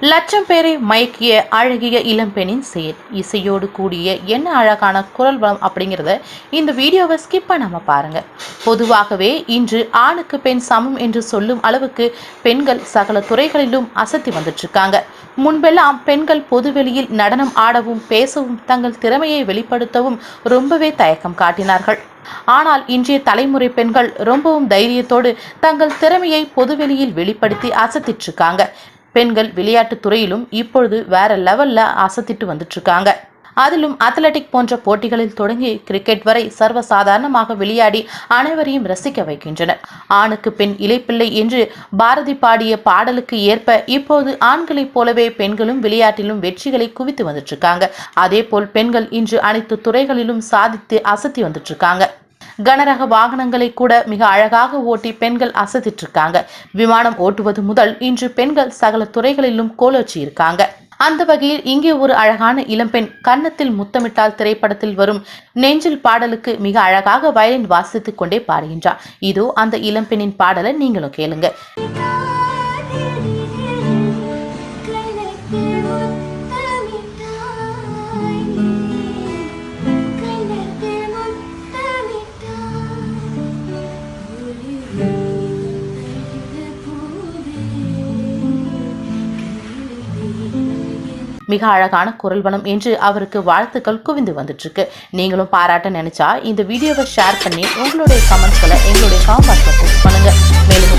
லட்சம் பேரை மயக்கிய அழகிய இளம்பெண்ணின் செயல். இசையோடு கூடிய என்ன அழகான குரல் வளம் அப்படிங்கிறத இந்த வீடியோவை ஸ்கிப் நம்ம பாருங்கள் பொதுவாகவே இன்று ஆணுக்கு பெண் சமம் என்று சொல்லும் அளவுக்கு பெண்கள் சகல துறைகளிலும் அசத்தி வந்துட்டுருக்காங்க. முன்பெல்லாம் பெண்கள் பொதுவெளியில் நடனம் ஆடவும் பேசவும் தங்கள் திறமையை வெளிப்படுத்தவும் ரொம்பவே தயக்கம் காட்டினார்கள். ஆனால் இன்றைய தலைமுறை பெண்கள் ரொம்பவும் தைரியத்தோடு தங்கள் திறமையை பொதுவெளியில் வெளிப்படுத்தி அசத்திட்டு இருக்காங்க பெண்கள் விளையாட்டுத் துறையிலும் இப்பொழுது வேற லெவல்ல அசத்திட்டு வந்துட்டு இருக்காங்க அதிலும் அத்லெட்டிக் போன்ற போட்டிகளில் தொடங்கி கிரிக்கெட் வரை சர்வசாதாரணமாக விளையாடி அனைவரையும் ரசிக்க வைக்கின்றனர். ஆணுக்கு பெண் இலைப்பிள்ளை என்று பாரதி பாடிய பாடலுக்கு ஏற்ப இப்போது ஆண்களைப் போலவே பெண்களும் விளையாட்டிலும் வெற்றிகளை குவித்து வந்துட்டு இருக்காங்க அதே போல் பெண்கள் இன்று அனைத்து துறைகளிலும் சாதித்து அசத்தி வந்துட்டு இருக்காங்க கனரக வாகனங்களை கூட மிக அழகாக ஓட்டி பெண்கள் அசத்திட்டு இருக்காங்க விமானம் ஓட்டுவது முதல் இன்று பெண்கள் சகல துறைகளிலும் கோலோச்சி இருக்காங்க அந்த வகையில் இங்கே ஒரு அழகான இளம்பெண் கன்னத்தில் முத்தமிட்டால் திரைப்படத்தில் வரும் நெஞ்சில் பாடலுக்கு மிக அழகாக வயலின் வாசித்துக் கொண்டே பாடுகின்றார் இதோ அந்த இளம்பெண்ணின் பாடலை நீங்களும் கேளுங்க. மிக அழகான குரல் வனம் என்று அவருக்கு வாழ்த்துக்கள் குவிந்து வந்துட்டுருக்கு. நீங்களும் பாராட்ட நினைச்சா இந்த வீடியோவை ஷேர் பண்ணி உங்களுடைய கமெண்ட்ஸ்களை எங்களுடைய காம்பாக்ட்ல போஸ்ட் பண்ணுங்கள் மேலும்